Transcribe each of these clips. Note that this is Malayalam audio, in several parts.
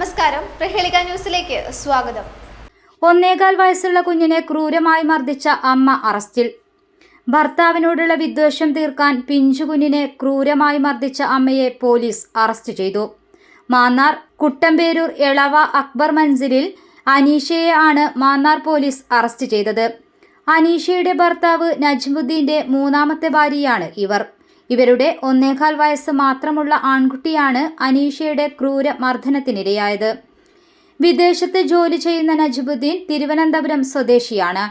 നമസ്കാരം. പ്രഹേളിക ന്യൂസിലേക്ക് സ്വാഗതം. ഒന്നേകാൽ വയസ്സുള്ള കുഞ്ഞിനെ ക്രൂരമായി മർദ്ദിച്ച അമ്മ അറസ്റ്റിൽ. ഭർത്താവിനോടുള്ള വിദ്വേഷം തീർക്കാൻ പിഞ്ചുകുഞ്ഞിനെ ക്രൂരമായി മർദ്ദിച്ച അമ്മയെ പോലീസ് അറസ്റ്റ് ചെയ്തു. മാന്നാർ കുട്ടമ്പേരൂർ എളവ അക്ബർ മൻസിലിൽ അനീഷയെ ആണ് മാന്നാർ പോലീസ് അറസ്റ്റ് ചെയ്തത്. അനീഷയുടെ ഭർത്താവ് നജ്മുദ്ദീന്റെ മൂന്നാമത്തെ ഭാര്യയാണ് ഇവർ. ഇവരുടെ ഒന്നേകാൽ വയസ്സ് മാത്രമുള്ള ആൺകുട്ടിയാണ് അനീഷയുടെ ക്രൂര മർദ്ദനത്തിനിരയായത് വിദേശത്ത് ജോലി ചെയ്യുന്ന നജ്ബുദ്ദീൻ തിരുവനന്തപുരം സ്വദേശിയാണ്.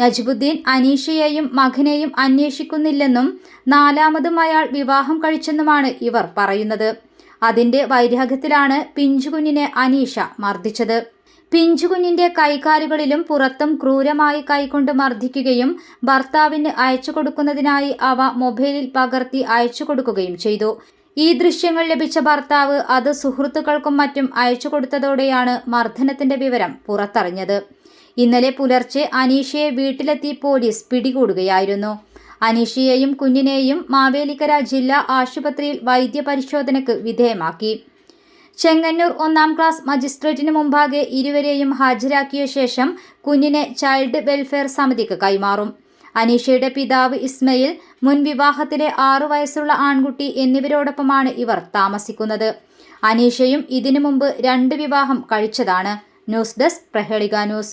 നജ്ബുദ്ദീൻ അനീഷയെയും മകനെയും അന്വേഷിക്കുന്നില്ലെന്നും നാലാമതും അയാൾ വിവാഹം കഴിച്ചെന്നുമാണ് ഇവർ പറയുന്നത്. അതിന്റെ വൈരാഗ്യത്തിലാണ് പിഞ്ചുകുഞ്ഞിനെ അനീഷ മർദ്ദിച്ചത്. പിഞ്ചുകുഞ്ഞിന്റെ കൈകാലുകളിലും പുറത്തും ക്രൂരമായി കൈകൊണ്ട് മർദ്ദിക്കുകയും ഭർത്താവിന് അയച്ചു കൊടുക്കുന്നതിനായി അവ മൊബൈലിൽ പകർത്തി അയച്ചു കൊടുക്കുകയും ചെയ്തു. ഈ ദൃശ്യങ്ങൾ ലഭിച്ച ഭർത്താവ് അത് സുഹൃത്തുക്കൾക്കും മറ്റും അയച്ചു കൊടുത്തതോടെയാണ് മർദ്ദനത്തിന്റെ വിവരം പുറത്തറിഞ്ഞത്. ഇന്നലെ പുലർച്ചെ അനീഷയെ വീട്ടിലെത്തി പോലീസ് പിടികൂടുകയായിരുന്നു. അനീഷയെയും കുഞ്ഞിനെയും മാവേലിക്കര ജില്ലാ ആശുപത്രിയിൽ വൈദ്യപരിശോധനയ്ക്ക് വിധേയമാക്കി. ചെങ്ങന്നൂർ ഒന്നാം ക്ലാസ് മജിസ്ട്രേറ്റിന് മുമ്പാകെ ഇരുവരെയും ഹാജരാക്കിയ ശേഷം കുഞ്ഞിനെ ചൈൽഡ് വെൽഫെയർ സമിതിക്ക് കൈമാറും. അനീഷയുടെ പിതാവ് ഇസ്മയിൽ മുൻ വിവാഹത്തിലെ ആറു വയസ്സുള്ള ആൺകുട്ടി എന്നിവരോടൊപ്പമാണ് ഇവർ താമസിക്കുന്നത്. അനീഷയും ഇതിനു മുമ്പ് രണ്ട് വിവാഹം കഴിച്ചതാണ്. News desk Prahelika news.